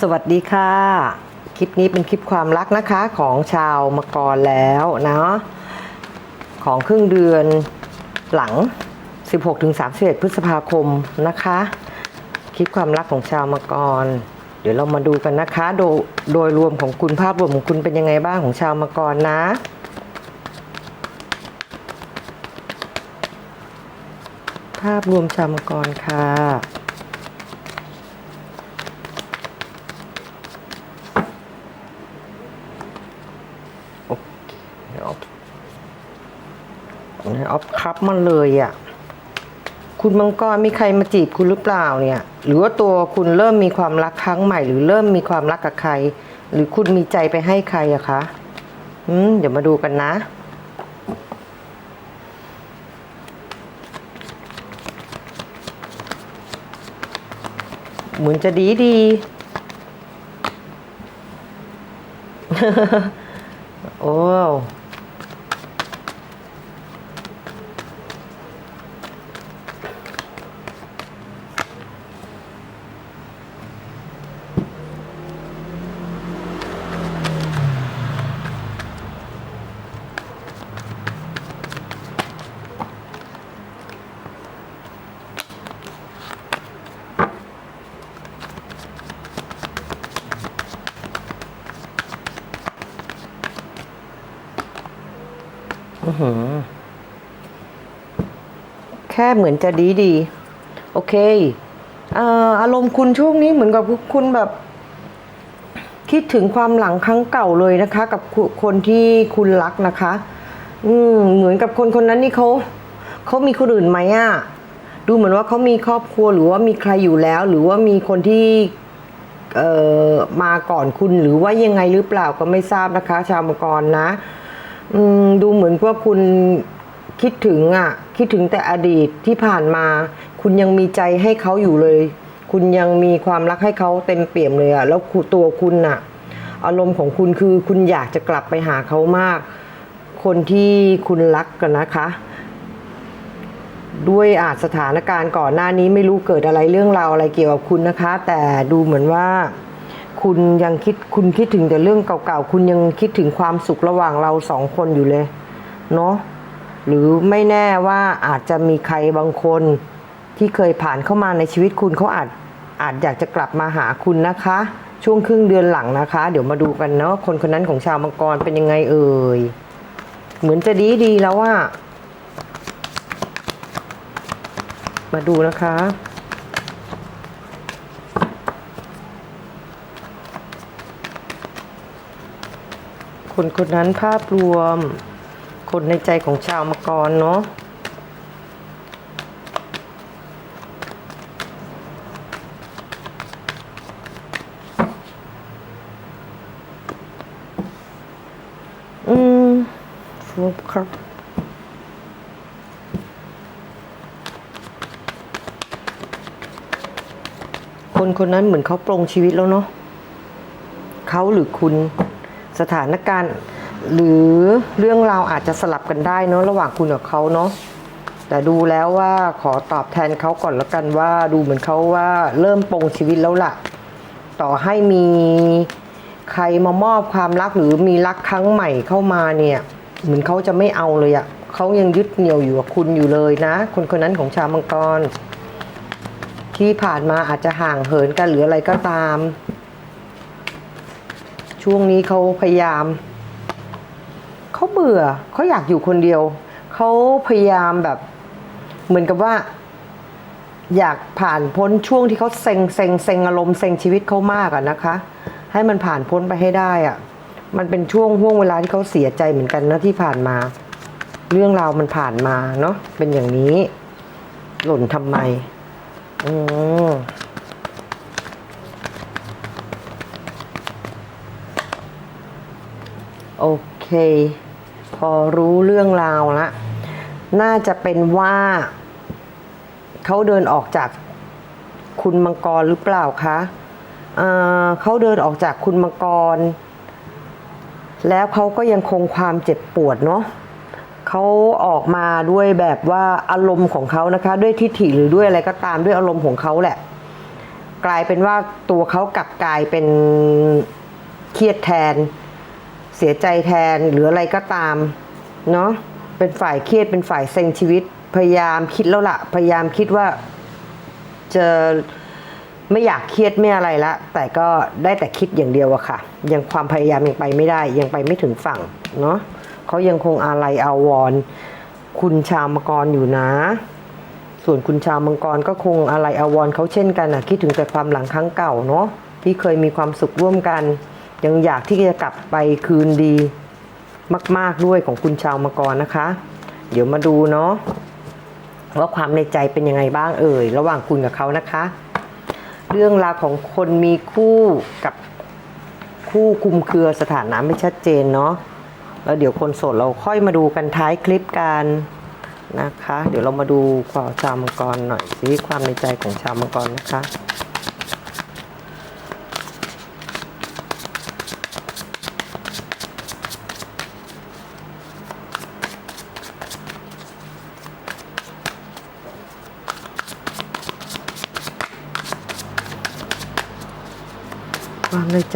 สวัสดีค่ะ คลิปนี้เป็นคลิปความรักนะคะของชาวมกรแล้วนะของครึ่งเดือนหลัง 16-31 พฤษภาคมนะคะ คลิปความรักของชาวมกร เดี๋ยวเรามาดูกันนะคะ โดยโดยรวมของคุณภาพรวมของคุณเป็นยังไงบ้างของชาวมกรนะภาพรวมชาวมกรค่ะ โอเคเดี๋ยวเอา เอาครับมันเลยอะ่ะ คุณมังกรมีใครมาจีบคุณหรือเปล่าเนี่ย หรือว่าตัวคุณเริ่มมีความรักครั้งใหม่ หรือเริ่มมีความรักกับใคร หรือคุณมีใจไปให้ใครอะคะอืมเดี๋ยวมาดูกันนะเหมือนจะดีดี โอ้ แค่เหมือนจะดีดี โอเคอารมณ์คุณช่วงนี้เหมือนกับคุณแบบ คิดถึงความหลังครั้งเก่าเลยนะคะ กับคนที่คุณรักนะคะ อืม เหมือนกับคนคนนั้นนี่เขาเขามีคนอื่นไหมอะดูเหมือนว่าเขามีครอบครัวหรือว่ามีใครอยู่แล้ว หรือว่ามีคนที่เอ่อมาก่อนคุณหรือว่ายังไงหรือเปล่าก็ไม่ทราบนะคะ ชาวมังกรนะ ดูเหมือนว่าคุณคิดถึงอะ คิดถึงแต่อดีตที่ผ่านมา คุณยังมีใจให้เขาอยู่เลย คุณยังมีความรักให้เขาเต็มเปี่ยมเลยอะแล้วตัวคุณอะ อารมณ์ของคุณคือคุณอยากจะกลับไปหาเขามาก คนที่คุณรักกันนะคะ ด้วยอาจสถานการณ์ก่อนหน้านี้ไม่รู้เกิดอะไรเรื่องราวอะไรเกี่ยวกับคุณนะคะ แต่ดูเหมือนว่า คุณยังคิดคุณคิดถึงแต่เรื่องเก่าๆ คุณยังคิดถึงความสุขระหว่างเราสองคนอยู่เลย เนาะหรือไม่แน่ว่าอาจจะมีใครบางคนที่เคยผ่านเข้ามาในชีวิตคุณเขาอาจอาจอยากจะกลับมาหาคุณนะคะ ช่วงครึ่งเดือนหลังนะคะ เดี๋ยวมาดูกันเนาะคนคนนั้นของชาวมังกรเป็นยังไงเอ่ยเหมือนจะดีดีๆแล้วว่ามาดูนะคะ คนคนนั้นภาพรวม คนในใจของชาวมกรเนาะอืมฟูครับคนคนนั้นเหมือนเขาปรงชีวิตแล้วเนาะเขาหรือคุณ สถานการณ์ หรือเรื่องราวอาจจะสลับกันได้เนาะระหว่างคุณกับเขาเนาะแต่ดูแล้วว่าขอตอบแทนเขาก่อนแล้วกันว่าดูเหมือนเขาว่าเริ่มปรงชีวิตแล้วล่ะ ต่อให้มีใครมามอบความรักหรือมีรักครั้งใหม่เข้ามาเนี่ย เหมือนเขาจะไม่เอาเลยอะเขายังยึดเหนี่ยวอยู่กับคุณอยู่เลยนะ คนคนนั้นของชาวมังกร ที่ผ่านมาอาจจะห่างเหินกันหรืออะไรก็ตาม ช่วงนี้เขาพยายาม เขาเบื่อเขาอยากอยู่คนเดียว เขาพยายามแบบ เหมือนกับว่า อยากผ่านพ้นช่วงที่เขาเซ็งเซ็งเซ็งอารมณ์เซ็งชีวิตเขามากอะนะคะ ให้มันผ่านพ้นไปให้ได้อะมันเป็นช่วงห่วงเวลาที่เขาเสียใจเหมือนกันนะที่ผ่านมา เรื่องราวมันผ่านมาเนาะเป็นอย่างนี้ หล่นทำไม อืม โอเค พอรู้เรื่องราวละน่าจะเป็นว่าเขาเดินออกจากคุณมังกรหรือเปล่าคะเขาเดินออกจากคุณมังกร แล้วเขาก็ยังคงความเจ็บปวดเนาะเขาออกมาด้วยแบบว่าอารมณ์ของเขานะคะ ด้วยทิฐิหรือด้วยอะไรก็ตามด้วยอารมณ์ของเขาแหละ กลายเป็นว่าตัวเขากลับกลายเป็นเครียดแทน เสียใจแทนหรืออะไรก็ตามเนาะเป็นฝ่ายเครียดเป็นฝ่ายเซ็งชีวิต พยายามคิดแล้วละพยายามคิดว่าจะไม่อยากเครียดไม่อะไรละ แต่ก็ได้แต่คิดอย่างเดียวอะค่ะ ยังความพยายามยังไปไม่ได้ ยังไปไม่ถึงฝั่งเนาะเขายังคงอาลัยอาวรณ์คุณชาวมกรอยู่นะ ส่วนคุณชาวมังกรก็คงอาลัยอาวรณ์เขาเช่นกันนะคิดถึงแต่ความหลังครั้งเก่าเนาะที่เคยมีความสุขร่วมกัน ยังอยากที่จะกลับไปคืนดี มาก ๆด้วยของคุณชาวมังกรนะคะ เดี๋ยวมาดูเนาะว่าความในใจเป็นยังไงบ้างเอ่ยระหว่างคุณกับเขานะคะ เรื่องราวของคนมีคู่กับคู่คุมเครือสถานะไม่ชัดเจนเนาะแล้วเดี๋ยวคนโสดเราค่อยมาดูกันท้ายคลิปกันนะคะ เดี๋ยวเรามาดูความชาวมังกรหน่อยสิความในใจของชาวมังกรนะคะ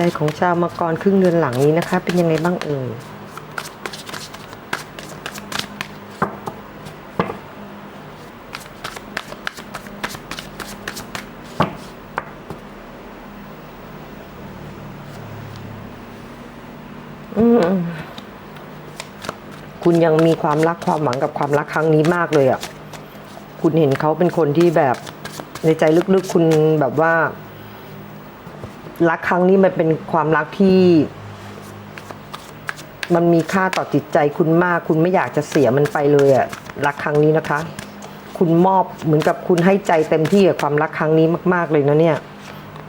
ใจของชาวมังกรครึ่งเดือนหลังนี้นะคะ เป็นยังไงบ้างเอ่ยอืมคุณยังมีความรักความหวังกับความรักครั้งนี้มากเลยอะ่ะ คุณเห็นเขาเป็นคนที่แบบในใจลึกๆ คุณแบบว่า รักครั้งนี้มันเป็นความรักที่ มันมีค่าต่อจิตใจคุณมาก คุณไม่อยากจะเสียมันไปเลยอะรักครั้งนี้นะคะ คุณมอบเหมือนกับคุณให้ใจเต็มที่กับความรักครั้งนี้มาก ๆ เลยนะเนี่ย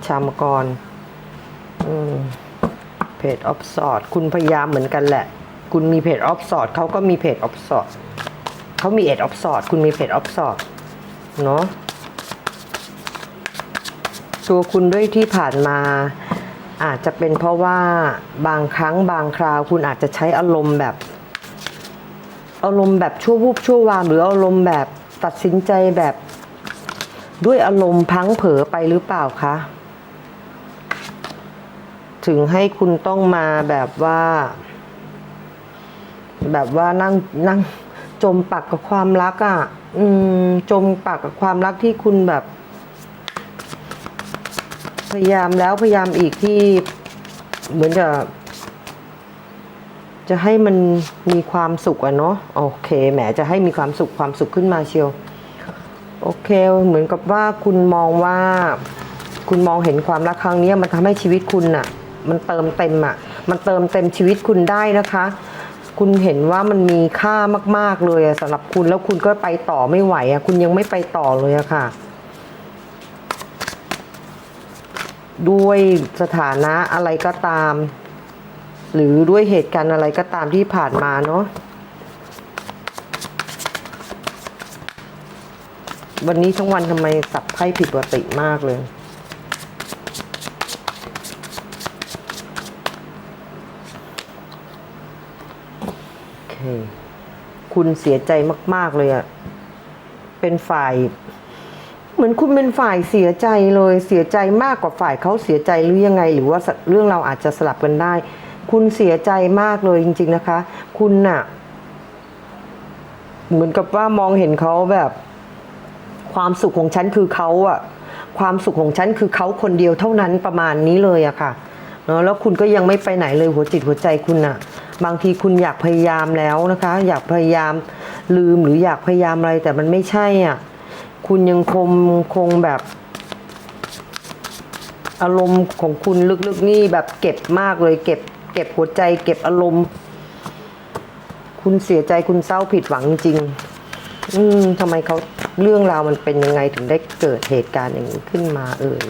ชามกรเพจออฟสอดคุณพยายามเหมือนกันแหละ คุณมีเพจออฟสอดเขาก็มีเพจออฟสอดเขามีเอ็ดออฟสอดคุณมีเพจออฟสอดเนาะ ตัวคุณด้วยที่ผ่านมา อาจจะเป็นเพราะว่าบางครั้งบางคราวคุณอาจจะใช้อารมณ์แบบ อารมณ์แบบชั่ววูบชั่ววามหรืออารมณ์แบบตัดสินใจแบบด้วยอารมณ์พังเผลอไปหรือเปล่าคะ ถึงให้คุณต้องมาแบบว่า แบบว่านั่งนั่งจมปักกับความรักอะ่ะ อืม จมปักกับความรักที่คุณแบบ พยายามแล้วพยายามอีกที่เหมือนจะ จะให้มันมีความสุขอะเนาะโอเคแหมจะให้มีความสุขความสุขขึ้นมาเชียว โอเค เหมือนกับว่าคุณมองว่า คุณมองเห็นความรักครั้งนี้มันทำให้ชีวิตคุณอะมันเติมเต็มอะมันเติมเต็มชีวิตคุณได้นะคะ คุณเห็นว่ามันมีค่ามาก ๆเลยสำหรับคุณแล้วคุณก็ไปต่อไม่ไหวอะคุณยังไม่ไปต่อเลยอะค่ะ ด้วยสถานะอะไรก็ตาม หรือด้วยเหตุการณ์อะไรก็ตามที่ผ่านมาเนาะวันนี้ทั้งวันทำไมสับไพ่ผิดปกติมากเลย โอเค คุณเสียใจมาก ๆ เลยอะเป็นฝ่าย เหมือนคุณเป็นฝ่ายเสียใจเลยเสียใจมากกว่าฝ่ายเขาเสียใจหรือยังไง หรือว่าเรื่องเราอาจจะสลับกันได้ คุณเสียใจมากเลยจริง ๆนะคะ คุณน่ะ เหมือนกับว่ามองเห็นเขาแบบ ความสุขของฉันคือเขาอะความสุขของฉันคือเขาคนเดียวเท่านั้นประมาณนี้เลยอะค่ะเนาะแล้วคุณก็ยังไม่ไปไหนเลยหัวจิตหัวใจคุณอะบางทีคุณอยากพยายามแล้วนะคะ อยากพยายามลืมหรืออยากพยายามอะไรแต่มันไม่ใช่อะ คุณยังคงคงแบบ อารมณ์ของคุณลึกๆนี่แบบเก็บมากเลยเก็บ เก็บหัวใจ เก็บอารมณ์ คุณเสียใจคุณเศร้าผิดหวังจริง อืมทำไมเขาเรื่องราวมันเป็นยังไงถึงได้เกิดเหตุการณ์อย่างนี้ขึ้นมาเอ่ย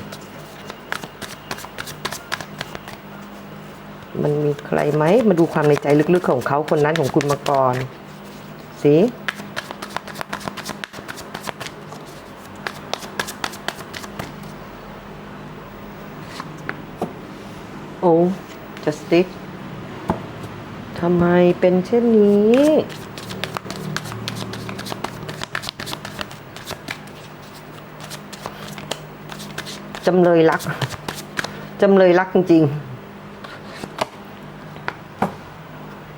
มันมีใครไหม มาดูความในใจลึกๆของเขาคนนั้นของคุณมาก่อนสิ โอ้ justice ทำไมเป็นเช่นนี้จจำเลยรัก จำเลยรักจริง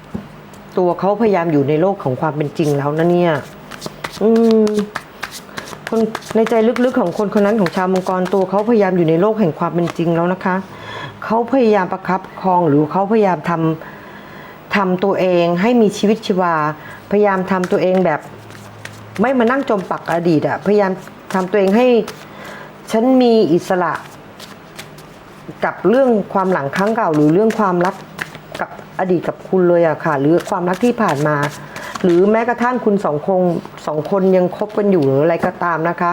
ๆ ตัวเขาพยายามอยู่ในโลกของความเป็นจริงแล้วนะเนี่ย อืมคนในใจลึกๆของคนคนนั้นของชาวมังกรตัวเขาพยายามอยู่ในโลกแห่งความเป็นจริงแล้วนะคะ เขาพยายามประคับครองหรือเขาพยายามทำทำตัวเองให้มีชีวิตชีวา พยายามทำตัวเองแบบ ไม่มานั่งจมปักอดีตอะพยายามทำตัวเองให้ฉันมีอิสระ กับเรื่องความหลังครั้งเก่า หรือเรื่องความรักกับอดีตกับคุณเลยอะค่ะ หรือความรักที่ผ่านมา หรือแม้กระทั่งคุณสองคงสองคนยังคบกันอยู่หรืออะไรก็ตามนะคะ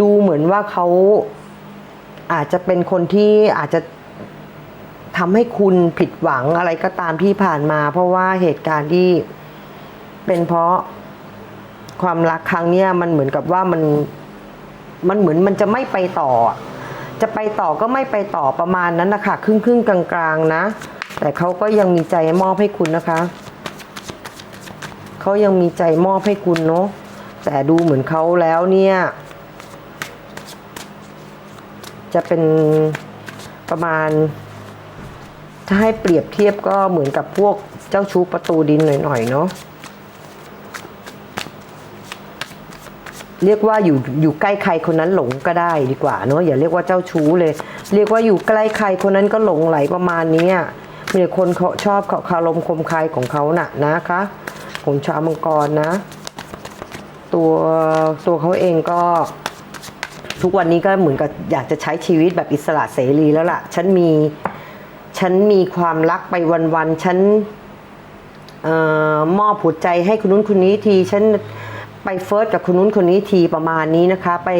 ดูเหมือนว่าเขาอาจจะเป็นคนที่อาจจะ ทำให้คุณผิดหวังอะไรก็ตามที่ผ่านมา เพราะว่าเหตุการณ์ที่เป็นเพราะความรักครั้งเนี้ยมันเหมือนกับว่ามันมันเหมือนมันจะไม่ไปต่อ จะไปต่อก็ไม่ไปต่อประมาณนั้นนะคะครึ่งครึ่งกลางๆนะ แต่เขาก็ยังมีใจมอบให้คุณนะคะเขายังมีใจมอบให้คุณเนาะแต่ดูเหมือนเขาแล้วเนี่ย จะเป็นประมาณ ถ้าให้เปรียบเทียบก็เหมือนกับพวกเจ้าชู้ประตูดินหน่อยๆเนาะเรียกว่าอยู่อยู่ใกล้ใครคนนั้นหลงก็ได้ดีกว่าเนาะอย่าเรียกว่าเจ้าชู้เลย เรียกว่าอยู่ใกล้ใครคนนั้นก็หลงไหลประมาณนี้มีคนเขาชอบเขาคารมคมคายของเขาน่ะนะคะของชาวมังกรนะ ตัวตัวเขาเองก็ ทุกวันนี้ก็เหมือนกับอยากจะใช้ชีวิตแบบอิสระเสรีแล้วล่ะ ฉันมี ฉันมีความรักไปวันๆฉันออมอบหัวใจให้คนนู้นคนนี้ที ฉันไปเฟิร์สกับคนนู้นคนนี้ทีประมาณนี้นะคะ ไป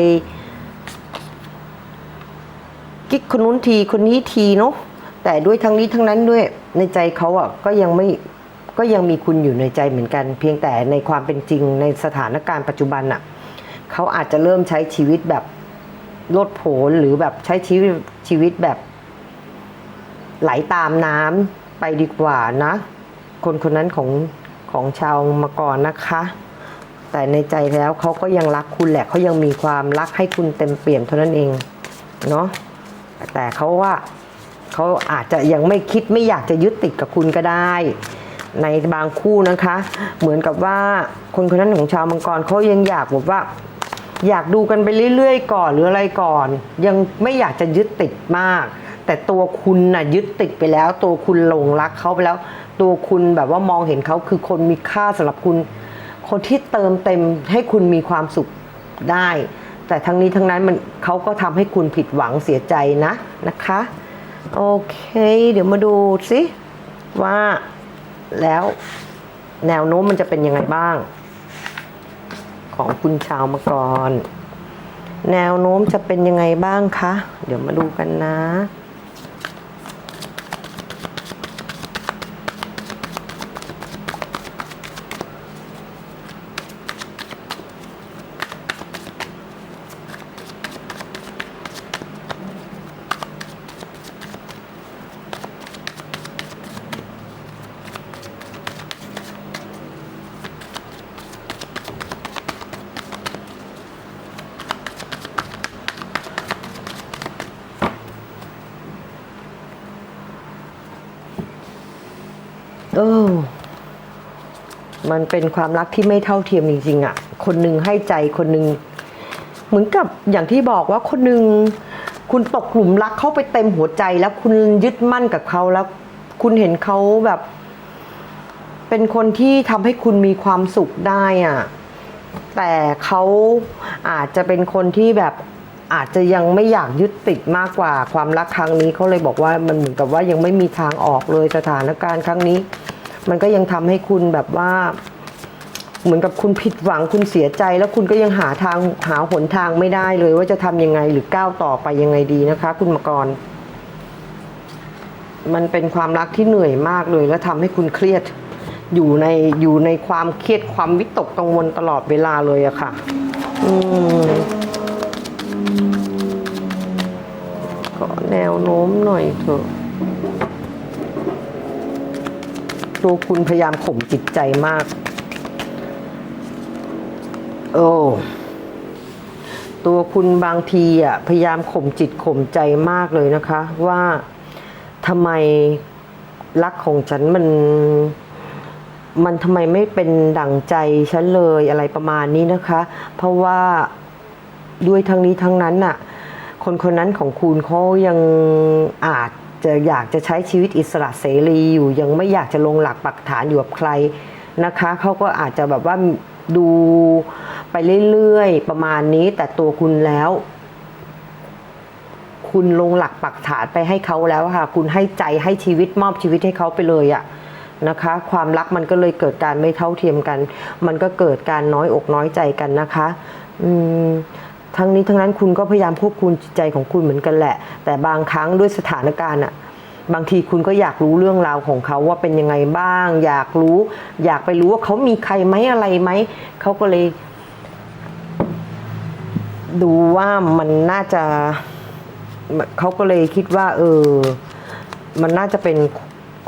กิ๊กคนนู้นทีคนนี้ทีเนาะแต่ด้วยทั้งนี้ทั้งนั้นด้วยในใจเขาอะก็ยังไม่ก็ยังมีคุณอยู่ในใจเหมือนกัน เพียงแต่ในความเป็นจริงในสถานการณ์ปัจจุบันอะเขาอาจจะเริ่มใช้ชีวิตแบบโลดโผนหรือแบบใช้ชีวิตชีวิตแบบ ไหลตามน้ำไปดีกว่านะ คนคนนั้นของของชาวมกรนะคะ แต่ในใจแล้วเขาก็ยังรักคุณแหละเขายังมีความรักให้คุณเต็มเปี่ยมเท่านั้นเองเนาะแต่เขาว่าเขาอาจจะยังไม่คิดไม่อยากจะยึดติดกับคุณก็ได้ ในบางคู่นะคะ เหมือนกับว่าคนคนนั้นของชาวมังกรเขายังอยากแบบว่า อยากดูกันไปเรื่อยๆ ก่อนหรืออะไรก่อน ยังไม่อยากจะยึดติดมาก แต่ตัวคุณน่ะยึดติดไปแล้ว ตัวคุณหลงรักเขาไปแล้ว ตัวคุณแบบว่ามองเห็นเขาคือคนมีค่าสำหรับคุณ คนที่เติมเต็มให้คุณมีความสุขได้ แต่ทั้งนี้ทั้งนั้นมันเขาก็ทำให้คุณผิดหวังเสียใจนะนะคะ โอเค เดี๋ยวมาดูสิว่าแล้วแนวโน้มมันจะเป็นยังไงบ้าง ของคุณชาวมกรแนวโน้มจะเป็นยังไงบ้างคะ เดี๋ยวมาดูกันนะ เออ มันเป็นความรักที่ไม่เท่าเทียมจริงๆอะ่ะ คนหนึ่งให้ใจคนหนึ่งเหมือนกับอย่างที่บอกว่าคนหนึ่งคุณตกหลุมรักเขาไปเต็มหัวใจ แล้วคุณยึดมั่นกับเขาแล้ว คุณเห็นเขาแบบ เป็นคนที่ทำให้คุณมีความสุขได้อะ่ะแต่เขาอาจจะเป็นคนที่แบบอาจจะยังไม่อยากยึดติดมากกว่าความรักครั้งนี้เขาเลยบอกว่ามันเหมือนกับว่ายังไม่มีทางออกเลยสถานการณ์ครั้งนี้ มันก็ยังทำให้คุณแบบว่า เหมือนกับคุณผิดหวังคุณเสียใจ แล้วคุณก็ยังหาทางหาหนทางไม่ได้เลย ว่าจะทำยังไงหรือก้าวต่อไปยังไงดีนะคะ คุณมกรมันเป็นความรักที่เหนื่อยมากเลย แล้วทำให้คุณเครียดอยู่ในอยู่ในความเครียดความวิตกกังวลตลอดเวลาเลยอะค่ะ อืมขอแนวโน้มหน่อยเถอะ ตัวคุณพยายามข่มจิตใจมาก โอ้ตัวคุณบางทีอะพยายามข่มจิตข่มใจมากเลยนะคะ ว่าทำไมรักของฉันมัน มันทำไมไม่เป็นดั่งใจฉันเลยอะไรประมาณนี้นะคะ เพราะว่าด้วยทั้งนี้ทั้งนั้นน่ะ คนคนนั้นของคุณเขายังอาจ จะอยากจะใช้ชีวิตอิสระเสรีอยู่ ยังไม่อยากจะลงหลักปักฐานอยู่กับใครนะคะเขาก็อาจจะแบบว่าดูไปเรื่อยๆประมาณนี้แต่ตัวคุณแล้ว คุณลงหลักปักฐานไปให้เขาแล้วค่ะ คุณให้ใจให้ชีวิตมอบชีวิตให้เขาไปเลยอะนะคะ ความรักมันก็เลยเกิดการไม่เท่าเทียมกัน มันก็เกิดการน้อยอกน้อยใจกันนะคะ อืม ทั้งนี้ทั้งนั้นคุณก็พยายามควบคุมจิตใจของคุณเหมือนกันแหละ แต่บางครั้งด้วยสถานการณ์อะบางทีคุณก็อยากรู้เรื่องราวของเขาว่าเป็นยังไงบ้าง อยากรู้ อยากไปรู้ว่าเขามีใครไหมอะไรไหมเขาก็เลย ดูว่ามันน่าจะเขาก็เลยคิดว่า เออ มันน่าจะเป็น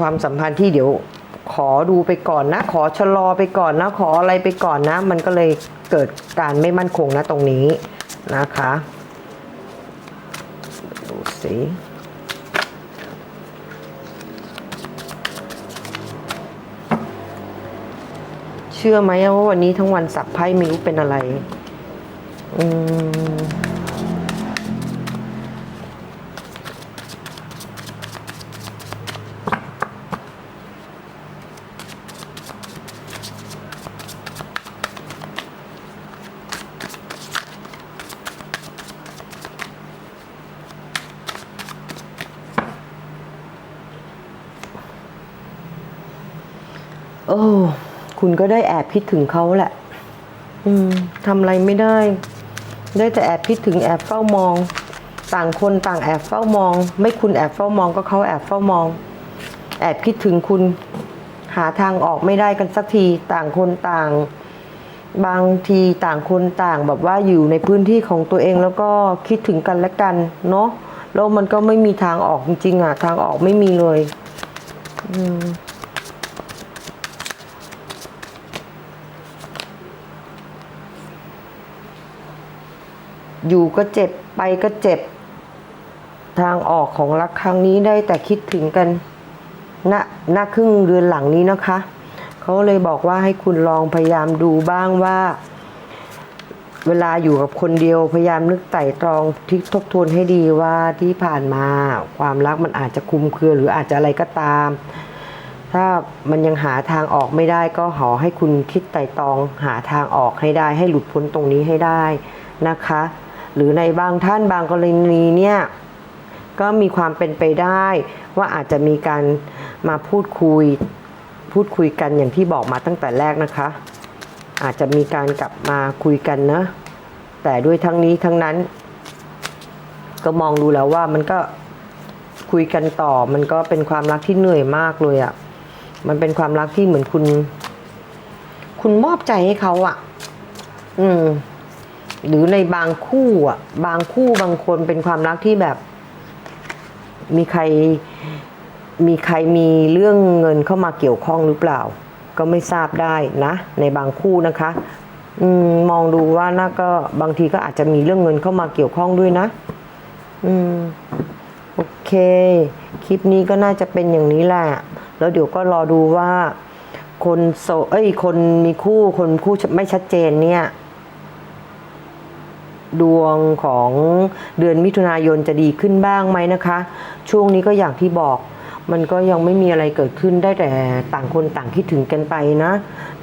ความสัมพันธ์ที่เดี๋ยว ขอดูไปก่อนนะ ขอชะลอไปก่อนนะ ขออะไรไปก่อนนะ มันก็เลยเกิดการไม่มั่นคงนะตรงนี้ นะคะ ดูสิเชื่อไหมว่าวันนี้ทั้งวันสับไพ่ไม่รู้เป็นอะไร อืม โอ้คุณ ก็ได้แอบคิดถึงเขาแหละ อืมทำอะไรไม่ได้ ได้แต่แอบคิดถึงแอบเฝ้ามอง ต่างคนต่างแอบเฝ้ามอง ไม่คุณแอบเฝ้ามองก็เขาแอบเฝ้ามอง แอบคิดถึงคุณ หาทางออกไม่ได้กันสักที ต่างคนต่าง บางทีต่างคนต่างแบบว่าอยู่ในพื้นที่ของตัวเองแล้วก็คิดถึงกันและกัน เนาะแล้วมันก็ไม่มีทางออกจริงๆอะ ทางออกไม่มีเลย อืม อยู่ก็เจ็บไปก็เจ็บ ทางออกของรักครั้งนี้ได้แต่คิดถึงกันณณครึ่งเดือนหลังนี้นะคะ เขาเลยบอกว่าให้คุณลองพยายามดูบ้างว่า เวลาอยู่กับคนเดียวพยายามนึกไต่ตรองทิทบทวนให้ดีว่าที่ผ่านมา ความรักมันอาจจะคุมเครือหรืออาจจะอะไรก็ตาม ถ้ามันยังหาทางออกไม่ได้ก็ขอให้คุณคิดไต่ตรองหาทางออกให้ได้ ให้หลุดพ้นตรงนี้ให้ได้นะคะ หรือในบางท่านบางกรณีเนี่ยก็มีความเป็นไปได้ว่าอาจจะมีการมาพูดคุยพูดคุยกันอย่างที่บอกมาตั้งแต่แรกนะคะ อาจจะมีการกลับมาคุยกันนะแต่ด้วยทั้งนี้ทั้งนั้น ก็มองดูแล้วว่ามันก็คุยกันต่อ มันก็เป็นความรักที่เหนื่อยมากเลยอะ่ะมันเป็นความรักที่เหมือนคุณ คุณมอบใจให้เขาอะ่ะ อืม หรือในบางคู่อะ บางคู่บางคนเป็นความรักที่แบบ มีใคร มีใครมีเรื่องเงินเข้ามาเกี่ยวข้องหรือเปล่า ก็ไม่ทราบได้นะ ในบางคู่นะคะอืมมองดูว่าน่าก็บางทีก็อาจจะมีเรื่องเงินเข้ามาเกี่ยวข้องด้วยนะ อืมโอเค คลิปนี้ก็น่าจะเป็นอย่างนี้แหละ แล้วเดี๋ยวก็รอดูว่า คนโสเอ้ย คนมีคู่ คนคู่ไม่ชัดเจนเนี่ย ดวงของเดือนมิถุนายนจะดีขึ้นบ้างไหมนะคะ ช่วงนี้ก็อย่างที่บอกมันก็ยังไม่มีอะไรเกิดขึ้นได้แต่ต่างคนต่างคิดถึงกันไปนะ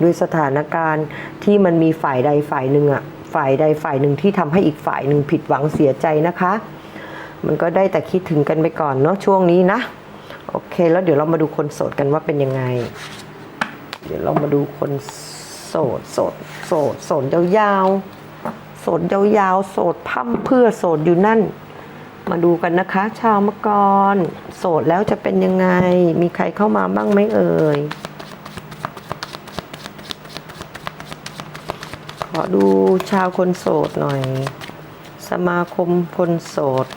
ด้วยสถานการณ์ที่มันมีฝ่ายใดฝ่ายหนึ่งอะฝ่ายใดฝ่ายหนึ่งที่ทำให้อีกฝ่ายหนึ่งผิดหวังเสียใจนะคะ มันก็ได้แต่คิดถึงกันไปก่อนเนาะช่วงนี้นะ โอเค แล้วเดี๋ยวเรามาดูคนโสดกันว่าเป็นยังไง เดี๋ยวเรามาดูคนโสดโสดโสดโสดยาวๆ สดยาวๆ โสดพั่มเพื่อโสดอยู่นั่น มาดูกันนะคะ ชาวมกร โสดแล้วจะเป็นยังไง มีใครเข้ามาบ้างไหมเอ่ย ขอดูชาวคนโสดหน่อย สมาคมคนโสด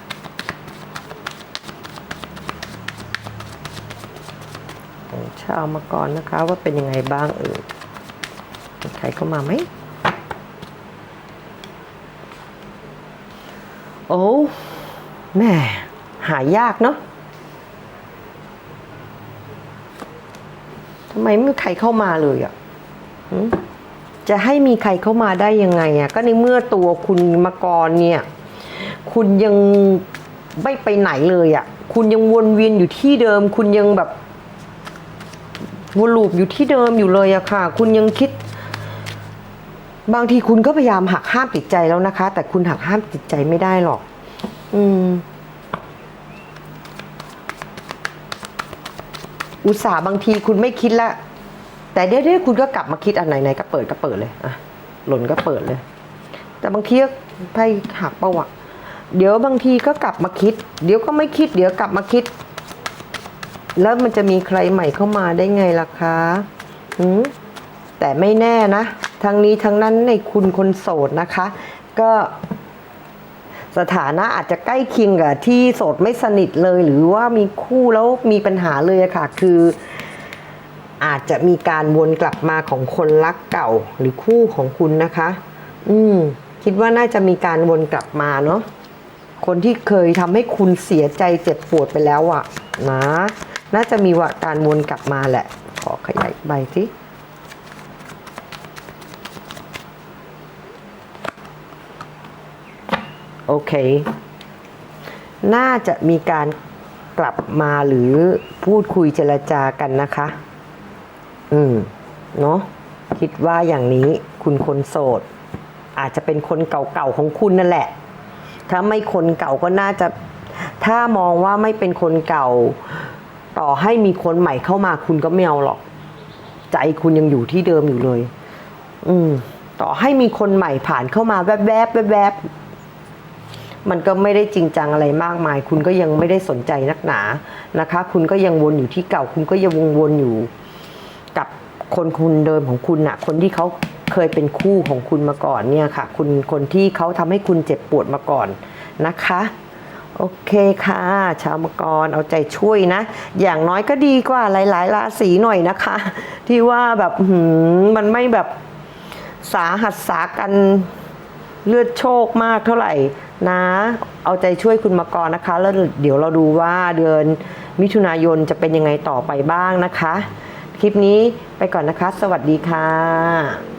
ชาวมกรนะคะว่าเป็นยังไงบ้างเอ่ย มีใครเข้ามาไหม โอ้แม่หายากเนาะทำไมไม่มีใครเข้ามาเลยอะ่ะจะให้มีใครเข้ามาได้ยังไงอะ่ะก็ในเมื่อตัวคุณมากรเนี่ย คุณยังไม่ไปไหนเลยอะ่ะ คุณยังวนเวียนอยู่ที่เดิม คุณยังแบบวนลูปอยู่ที่เดิมอยู่เลยอะค่ะ คุณยังคิด บางทีคุณก็พยายามหักห้ามจิตใจแล้วนะคะ แต่คุณหักห้ามจิตใจไม่ได้หรอก อืม อุตส่าห์บางทีคุณไม่คิดละ แต่เดี๋ยวๆคุณก็กลับมาคิดอันไหนๆก็เปิดก็เปิดเลยอะหล่นก็เปิดเลย แต่บางทีก็ไพ่หักประวัติเดี๋ยวบางทีก็กลับมาคิด เดี๋ยวก็ไม่คิด เดี๋ยวกลับมาคิด แล้วมันจะมีใครใหม่เข้ามาได้ไงล่ะคะหืมแต่ไม่แน่นะ ทั้งนี้ทั้งนั้นในคุณคนโสดนะคะ ก็สถานะอาจจะใกล้เคียงกับที่โสดไม่สนิทเลย หรือว่ามีคู่แล้วมีปัญหาเลยค่ะ คืออาจจะมีการวนกลับมาของคนรักเก่าหรือคู่ของคุณนะคะ อืม คิดว่าน่าจะมีการวนกลับมาเนาะคนที่เคยทำให้คุณเสียใจเจ็บปวดไปแล้วอะนะ น่าจะมีว่าการวนกลับมาแหละ ขอขยายใบสิ โอเค น่าจะมีการกลับมาหรือพูดคุยเจรจากันนะคะ อืม เนาะคิดว่าอย่างนี้คุณคนโสด อาจจะเป็นคนเก่าๆของคุณนั่นแหละ ถ้าไม่คนเก่าก็น่าจะ ถ้ามองว่าไม่เป็นคนเก่า ต่อให้มีคนใหม่เข้ามาคุณก็ไม่เอาหรอก ใจคุณยังอยู่ที่เดิมอยู่เลย อืม ต่อให้มีคนใหม่ผ่านเข้ามาแวบๆแวบๆ มันก็ไม่ได้จริงจังอะไรมากมาย คุณก็ยังไม่ได้สนใจนักหนานะคะ คุณก็ยังวนอยู่ที่เก่า คุณก็ยังวงวนอยู่ กับคนคุณเดิมของคุณน่ะคนที่เขาเคยเป็นคู่ของคุณมาก่อนเนี่ยค่ะ คุณคนที่เขาทำให้คุณเจ็บปวดมาก่อนนะคะ โอเคค่ะ ชาวมังกรเอาใจช่วยนะ อย่างน้อยก็ดีกว่าหลายๆราศีหน่อยนะคะ ที่ว่าแบบหืมมันไม่แบบสาหัสสากันเลือดโชคมากเท่าไหร่ นะ เอาใจช่วยคุณมากรนะคะ แล้วเดี๋ยวเราดูว่าเดือนมิถุนายนจะเป็นยังไงต่อไปบ้างนะคะ คลิปนี้ไปก่อนนะคะ สวัสดีค่ะ